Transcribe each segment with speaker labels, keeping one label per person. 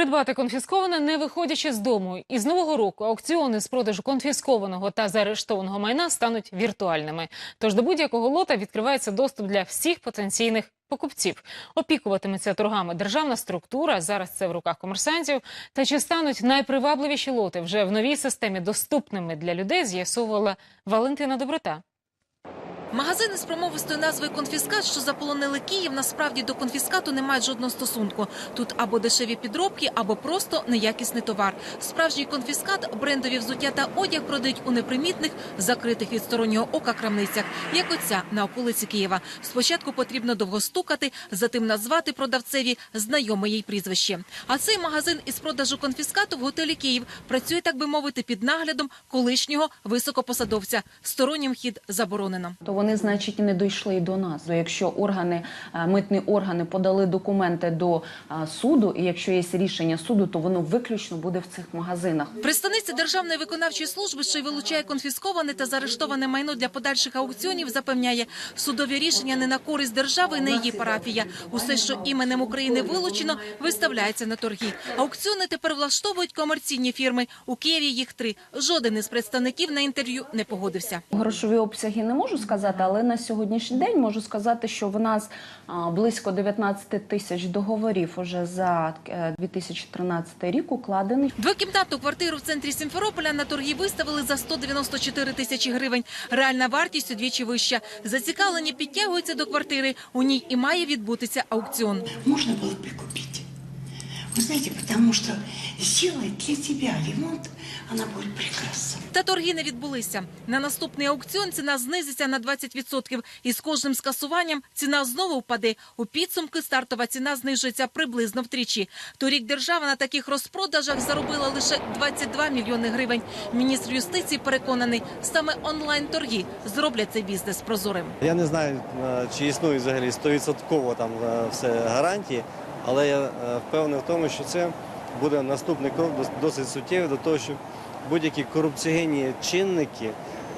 Speaker 1: Придбати конфісковане не виходячи з дому. І з нового року аукціони з продажу конфіскованого та заарештованого майна стануть віртуальними. Тож до будь-якого лота відкривається доступ для всіх потенційних покупців. Опікуватиметься торгами державна структура. Зараз це в руках комерсантів. Та чи стануть найпривабливіші лоти вже в новій системі доступними для людей? З'ясовувала Валентина Доброта.
Speaker 2: Магазини з промовистою назвою «Конфіскат», що заполонили Київ, насправді до конфіскату не мають жодного стосунку. Тут або дешеві підробки, або просто неякісний товар. Справжній конфіскат, брендові взуття та одяг продають у непримітних, закритих від стороннього ока крамницях, як оця на околиці Києва. Спочатку потрібно довго стукати, затим назвати продавцеві знайоме їй прізвище. А цей магазин із продажу конфіскату в готелі Київ працює, так би мовити, під наглядом колишнього високопосадовця. Стороннім хід заборонено.
Speaker 3: Вони, значить, не дійшли і до нас. Якщо органи, е, митні органи подали документи до е, суду, і якщо є рішення суду, то воно виключно буде в цих магазинах.
Speaker 2: Представниця Державної виконавчої служби, що й вилучає конфісковане та заарештоване майно для подальших аукціонів, запевняє, судові рішення не на користь держави, і не її парафія. Усе, що іменем України вилучено, виставляється на торги. Аукціони тепер влаштовують комерційні фірми. У Києві їх три. Жоден із представників на інтерв'ю не погодився.
Speaker 3: Грошові обсяги не можу сказати, але на сьогоднішній день можу сказати, що в нас близько 19 тисяч договорів уже за е, 2013 рік укладених.
Speaker 2: Двокімнатну квартиру в центрі Сімферополя на торги виставили за 194 тисячі гривень. Реальна вартість удвічі вища. Зацікавлені підтягуються до квартири. У ній і має відбутися аукціон.
Speaker 4: можно было бы купить. Вы знаете, потому что сделать для тебя ремонт, она будет прекрасна.
Speaker 2: Та торги не відбулися. На наступний аукціон ціна знизиться на 20%. І з кожним скасуванням ціна знову впаде. У підсумки стартова ціна знижується приблизно втричі. Торік держава на таких розпродажах заробила лише 22 мільйони гривень. Міністр юстиції переконаний, саме онлайн-торги зроблять цей бізнес прозорим.
Speaker 5: Я не знаю, е, чи існує взагалі 100% там е, все гарантії, але я е, впевнений в тому, що це буде наступний крок досить суттєвий до того, щоб будь-які корупціогенні чинники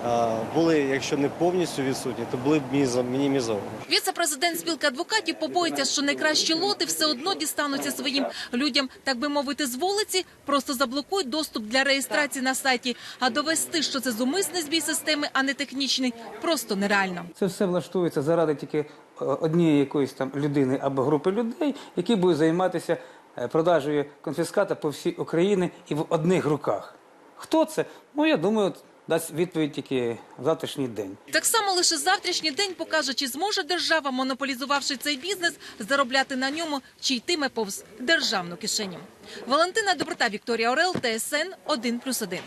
Speaker 5: е, були, якщо не повністю відсутні, то були б мінімізовані.
Speaker 2: Віце-президент спілки адвокатів побоїться, що найкращі лоти все одно дістануться своїм людям, так би мовити, з вулиці, просто заблокують доступ для реєстрації на сайті. А довести, що це зумисний збій системи, а не технічний, просто нереально.
Speaker 6: Це все влаштується заради тільки однієї якоїсь там людини або групи людей, які будуть займатися е, продажею конфіската по всій Україні і в одних руках. Хто це? Ну я думаю, дасть відповідь тільки в завтрашній день.
Speaker 2: Так само лише завтрашній день покаже, чи зможе держава, монополізувавши цей бізнес, заробляти на ньому, чи йтиме повз державну кишеню. Валентина Доброта, Вікторія Орел, ТСН 1+,1.